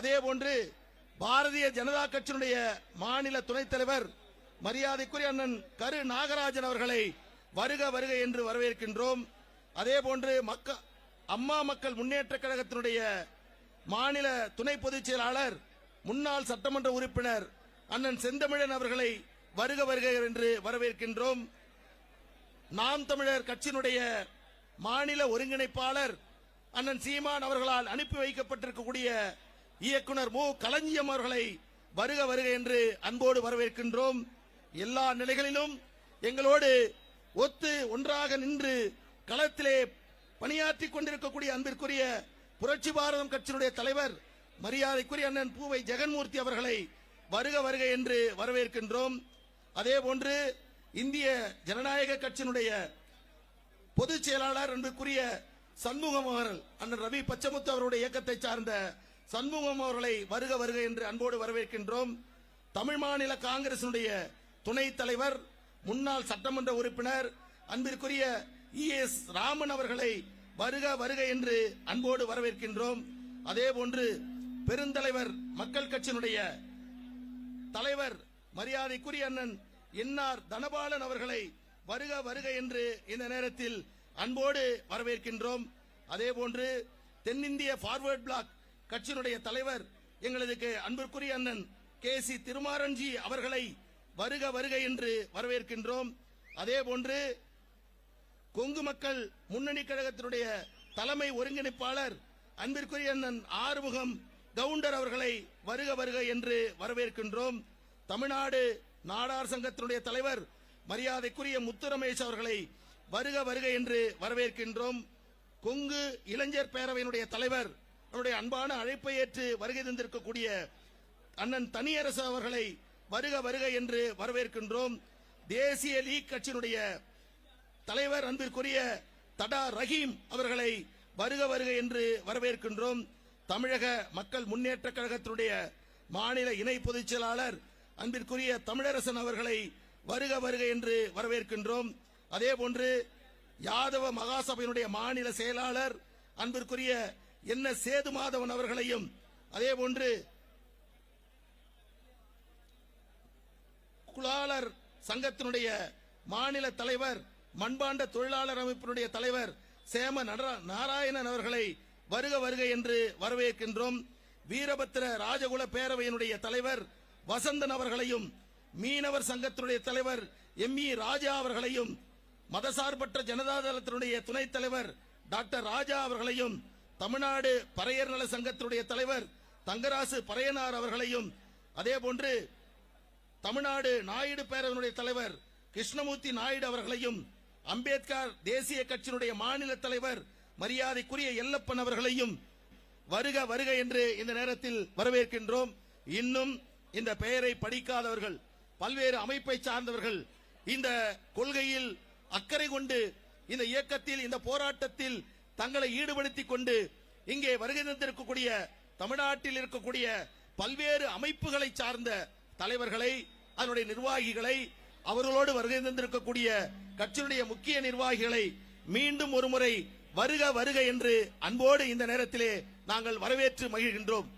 அதே போன்று பாரதிய ஜனதா கட்சியினுடைய மாநில துணைத் தலைவர் மரியாதைக்குரிய அண்ணன் கரு நாகராஜன் அவர்களை வருக வருக என்று வரவேற்கின்றோம். அதே போன்று மக்க அம்மா மக்கள் முன்னேற்ற கழகத்தினுடைய மாநில துணை பொதுச் செயலாளர் முன்னாள் சட்டமன்ற உறுப்பினர் அண்ணன் செந்தமிழன் அவர்களை வருக வருக என்று வரவேற்கின்றோம். நாம் தமிழர் கட்சியினுடைய மாநில ஒருங்கிணைப்பாளர் அண்ணன் சீமான் அவர்களால் அனுப்பி வைக்கப்பட்டிருக்கக்கூடிய இயக்குனர் மு. களஞ்சியம் அவர்களை வருக வருக என்று அன்போடு வரவேற்கின்றோம். எல்லா நிலைகளிலும் எங்களோடு ஒத்து ஒன்றாக நின்று களத்திலே பணியாற்றிக் கொண்டிருக்கக்கூடிய அன்பிற்குரிய புரட்சி பாரதம் கட்சியினுடைய தலைவர் மரியாதைக்குரிய அண்ணன் பூவை ஜெகன்மூர்த்தி அவர்களை வருக வருக என்று வரவேற்கின்றோம். அதே போன்று இந்திய ஜனநாயக கட்சியினுடைய பொதுச் செயலாளர் அன்புக்குரிய சண்முகம் அவர்கள் அண்ணன் ரவி பச்சமுத்து அவருடைய இயக்கத்தை சார்ந்த சண்முகம் அவர்களை வருக வருக என்று அன்போடு வரவேற்கின்றோம். தமிழ் மாநில காங்கிரசினுடைய துணைத் தலைவர் முன்னாள் சட்டமன்ற உறுப்பினர் அன்பிற்குரிய இ எஸ் ராமன் அவர்களை வருக வருக என்று அன்போடு வரவேற்கின்றோம். அதே போன்று பெருந்தலைவர் மக்கள் கட்சியினுடைய தலைவர் மரியாதைக்குரிய அண்ணன் என்ஆர் தனபாலன் அவர்களை வருக வருக என்று இந்த நேரத்தில் அன்போடு வரவேற்கின்றோம். அதே போன்று தென்னிந்திய பார்வர்ட் பிளாக் கட்சியினுடைய தலைவர் எங்களதுக்கு அன்பிற்குரிய அண்ணன் கே சி திருமாரன்ஜி அவர்களை வருக வருக என்று வரவேற்கின்றோம். அதே போன்று கொங்கு மக்கள் முன்னணி கழகத்தினுடைய தலைமை ஒருங்கிணைப்பாளர் அன்பிற்குரிய அண்ணன் ஆறுமுகம் கவுண்டர் அவர்களை வருக வருக என்று வரவேற்கின்றோம். தமிழ்நாடு நாடார் சங்கத்தினுடைய தலைவர் மரியாதைக்குரிய முத்துரமேஷ் அவர்களை வருக வருக என்று வரவேற்கின்றோம். கொங்கு இளைஞர் பேரவையினுடைய தலைவர் அவருடைய அன்பான அழைப்பை ஏற்று வருகை தந்திருக்கக்கூடிய அண்ணன் தனியரசு அவர்களை வருக வருக என்று வரவேற்கின்றோம். தேசிய லீக் கட்சியினுடைய தலைவர் அன்பிற்குரிய தடா ரஹீம் அவர்களை வருக வருக என்று வரவேற்கின்றோம். தமிழக மக்கள் முன்னேற்ற கழகத்தினுடைய மாநில இணை பொதுச் செயலாளர் அன்பிற்குரிய தமிழரசன் அவர்களை வருக வருக என்று வரவேற்கின்றோம். அதே போன்று யாதவ மகாசபையினுடைய மாநில செயலாளர் அன்பிற்குரிய என்ன சேது மாதவன் அவர்களையும் அதே போன்று குலாளர் சங்கத்தினுடைய மாநில தலைவர் மண்பாண்ட தொழிலாளர் அமைப்பினுடைய தலைவர் சேம நடரா- நாராயணன் அவர்களை வருக வருக என்று வரவேற்கின்றோம். வீரபத்திர ராஜகுல பேரவையினுடைய தலைவர் வசந்தன் அவர்களையும் மீனவர் சங்கத்தினுடைய தலைவர் எம் இ ராஜா அவர்களையும் மதசார்பற்ற ஜனதாதளத்தினுடைய துணைத் தலைவர் டாக்டர் ராஜா அவர்களையும் தமிழ்நாடு பறையர் நல சங்கத்தினுடைய தலைவர் தங்கராசு பறையனார் அவர்களையும் அதே போன்று தமிழ்நாடு நாயுடு பேரவனுடைய தலைவர் கிருஷ்ணமூர்த்தி நாயுடு அவர்களையும் அம்பேத்கர் தேசிய கட்சியினுடைய மாநில தலைவர் மரியாதைக்குரிய எல்லப்பன் அவர்களையும் வருக வருக என்று இந்த நேரத்தில் வரவேற்கின்றோம். இன்னும் இந்த பெயரை படிக்காதவர்கள் பல்வேறு அமைப்பை சார்ந்தவர்கள் இந்த கொள்கையில் அக்கறை கொண்டு இந்த இயக்கத்தில் இந்த போராட்டத்தில் தங்களை ஈடுபடுத்திக் கொண்டு இங்கே வருகை தந்திருக்கக்கூடிய தமிழ்நாட்டில் இருக்கக்கூடிய பல்வேறு அமைப்புகளை சார்ந்த தலைவர்களை அதனுடைய நிர்வாகிகளை அவர்களோடு வருகை தந்திருக்கக்கூடிய கட்சியினுடைய முக்கிய நிர்வாகிகளை மீண்டும் ஒருமுறை வருக வருக என்று அன்போடு இந்த நேரத்திலே நாங்கள் வரவேற்று மகிழ்கின்றோம்.